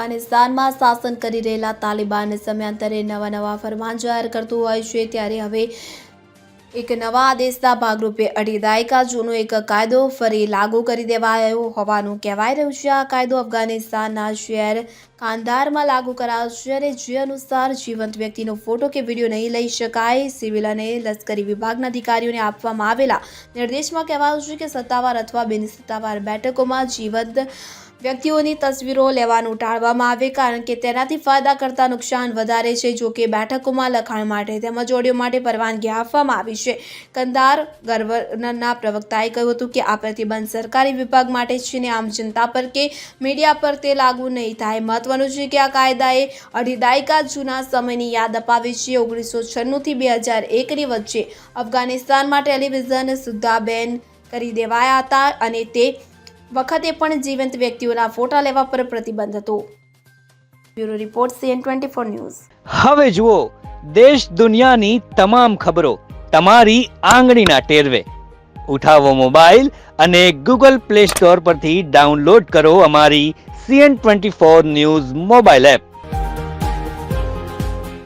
અફઘાનિસ્તાનમાં શાસન કરી રહેલા તાલિબાન સમયાંતરે નવા નવા ફરમાન જાહેર કરતું હોય છે, ત્યારે હવે એક નવા આદેશના ભાગરૂપે અઢી દાયકા જૂનો એક કાયદો ફરી લાગુ કરી દેવાયો હોવાનું કહેવાય રહ્યું છે. આ કાયદો અફઘાનિસ્તાનના શહેર કાંધારમાં લાગુ કરાશે અને જે અનુસાર જીવંત વ્યક્તિનો ફોટો કે વીડિયો નહીં લઈ શકાય, સિવિલ અને લશ્કરી વિભાગના અધિકારીઓને આપવામાં આવેલા નિર્દેશમાં કહેવાયું છે કે સત્તાવાર અથવા બિનસત્તાવાર બેઠકોમાં જીવંત વ્યક્તિઓની તસવીરો લેવાનું ટાળવામાં આવે કારણ કે તેનાથી ફાયદા કરતાં નુકસાન વધારે છે, જો કે બેઠકોમાં લખાણ માટે તેમજ ઓડિયો માટે પરવાનગી આપવામાં આવી છે. કંદાર ગવર્નરના પ્રવક્તાએ કહ્યું હતું કે આ પ્રતિબંધ સરકારી વિભાગ માટે છે ને આમ જનતા પર કે મીડિયા પર તે લાગુ નહીં થાય. મહત્વનું છે કે આ કાયદાએ અઢી દાયકા જૂના સમયની યાદ અપાવી છે. ઓગણીસો છન્નુંથી બે હજાર એકની વચ્ચે અફઘાનિસ્તાનમાં ટેલિવિઝન સુદ્ધા બેન કરી દેવાયા હતા અને તે વખતે પણ જીવંત વ્યક્તિઓના ફોટા લેવા પર પ્રતિબંધ હતો. Bureau report CN twenty four news. હવે જુઓ, દેશ દુનિયાની તમામ ખબરો તમારી આંગળીના ટેરવે. ઉઠાવો મોબાઈલ અને ગૂગલ પ્લે સ્ટોર પરથી ડાઉનલોડ કરો અમારી CN twenty four news mobile app.